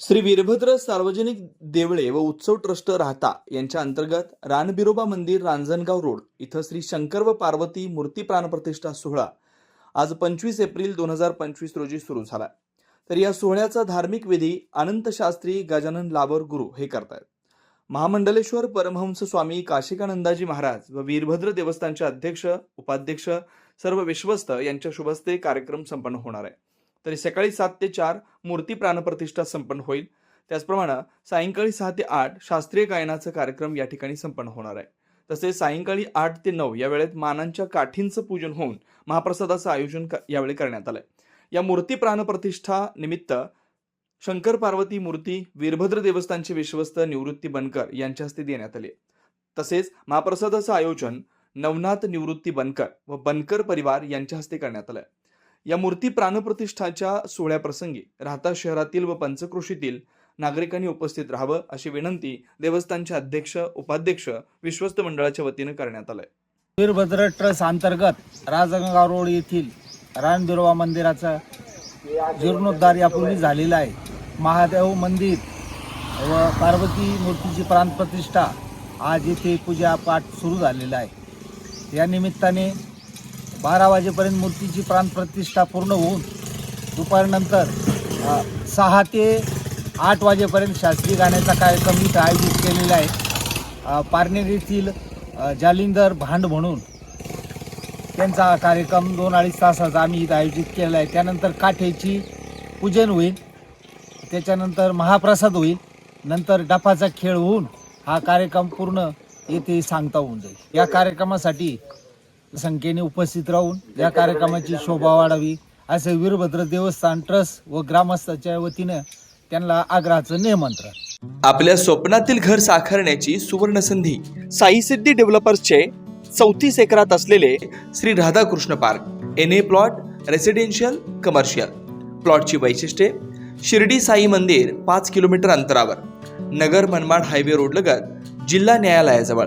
श्री वीरभद्र सार्वजनिक देवळे व उत्सव ट्रस्ट राहता यांच्या अंतर्गत रानबिरोबा मंदिर रांजणगाव रोड इथं श्री शंकर व पार्वती मूर्ती प्राणप्रतिष्ठा सोहळा आज पंचवीस एप्रिल दोन हजार पंचवीस रोजी सुरू झाला. तर या सोहळ्याचा धार्मिक विधी अनंत शास्त्री गजानन लाबर गुरु हे करतायत. महामंडलेश्वर परमहंस स्वामी काशिकानंदाजी महाराज व वीरभद्र देवस्थानचे अध्यक्ष उपाध्यक्ष सर्व विश्वस्त यांच्या शुभस्ते कार्यक्रम संपन्न होणार आहे. तरी सकाळी सात ते चार मूर्ती प्राणप्रतिष्ठा संपन्न होईल. त्याचप्रमाणे सायंकाळी सहा ते आठ शास्त्रीय गायनाचा कार्यक्रम या ठिकाणी संपन्न होणार आहे. तसेच सायंकाळी आठ ते नऊ या वेळेत मानांच्या काठींचं पूजन होऊन महाप्रसादाचं आयोजन यावेळी करण्यात आलंय. या मूर्ती प्राणप्रतिष्ठा निमित्त शंकर पार्वती मूर्ती वीरभद्र देवस्थानचे विश्वस्त निवृत्ती बनकर यांच्या हस्ते देण्यात आली तसेच महाप्रसादाचं आयोजन नवनाथ निवृत्ती बनकर व बनकर परिवार यांच्या हस्ते करण्यात आलंय. या मूर्ती प्राणप्रतिष्ठाच्या सोहळ्याप्रसंगी राहता शहरातील व पंचक्रोशीतील नागरिकांनी उपस्थित राहावं अशी विनंती देवस्थानचे अध्यक्ष उपाध्यक्ष विश्वस्त मंडळाच्या वतीनं करण्यात आलंय. वीरभद्र ट्रस्ट अंतर्गत राजगंगा रोड येथील रानबिरोबा मंदिराचा जीर्णोद्धार यापूर्वी झालेला आहे. महादेव मंदिर व पार्वती मूर्तीची प्राणप्रतिष्ठा आज येथे पूजा पाठ सुरू झालेला आहे. या निमित्ताने बारा वाजेपर्यंत मूर्तीची प्राणप्रतिष्ठा पूर्ण होऊन दुपारनंतर सहा ते आठ वाजेपर्यंत शास्त्रीय गाण्याचा कार्यक्रम इथं आयोजित केलेला आहे. पारनेर येथील जालिंदर भांड म्हणून त्यांचा कार्यक्रम दोन अडीच तासाचा आम्ही इथं आयोजित केला आहे. त्यानंतर काठेची पूजन होईल त्याच्यानंतर महाप्रसाद होईल नंतर डफाचा खेळ होऊन हा कार्यक्रम पूर्ण येथे सांगता होऊन जाईल. या कार्यक्रमासाठी संख्येने उपस्थित राहून या कार्यक्रमाची शोभा वाढावी असे वीरभद्र देवस्थान ट्रस्ट व ग्रामस्थाच्या वतीनं त्यांना आग्रहाचं निमंत्रण. आपल्या स्वप्नातील घर साकारण्याची सुवर्ण संधी साई सिद्धी डेव्हलपर्सचे चौतीस एकरात असलेले Shri Radhakrishna park N A plot residential commercial. प्लॉटची वैशिष्ट्ये शिर्डी साई मंदिर पाच किलोमीटर अंतरावर नगर मनमाड हायवे रोड लगत जिल्हा न्यायालयाजवळ.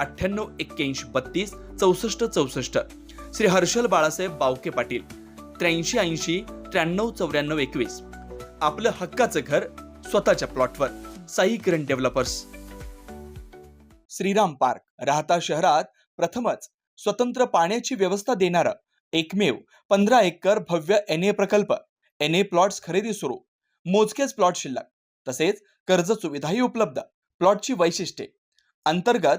अठ्ठ्याण्णव एक्क्याऐंशी बत्तीस चौसष्ट चौसष्ट. श्री हर्षल बाळासाहेब बावके पाटील त्र्याऐंशी ऐंशी त्र्याण्णव चौऱ्याण्णव एकवीस. आपलं हक्काचं घर स्वतःच्या प्लॉटवर. साई किरण डेव्हलपर्स. श्रीराम पार्क राहता शहरात प्रथमच स्वतंत्र पाण्याची व्यवस्था देणारं एकमेव पंधरा एकर भव्य एन ए प्रकल्प. एन ए प्लॉट्स खरेदी सुरू. मोजकेच प्लॉट शिल्लक. तसेच कर्ज सुविधाही उपलब्ध प्लॉटची वैशिष्ट्ये. अंतर्गत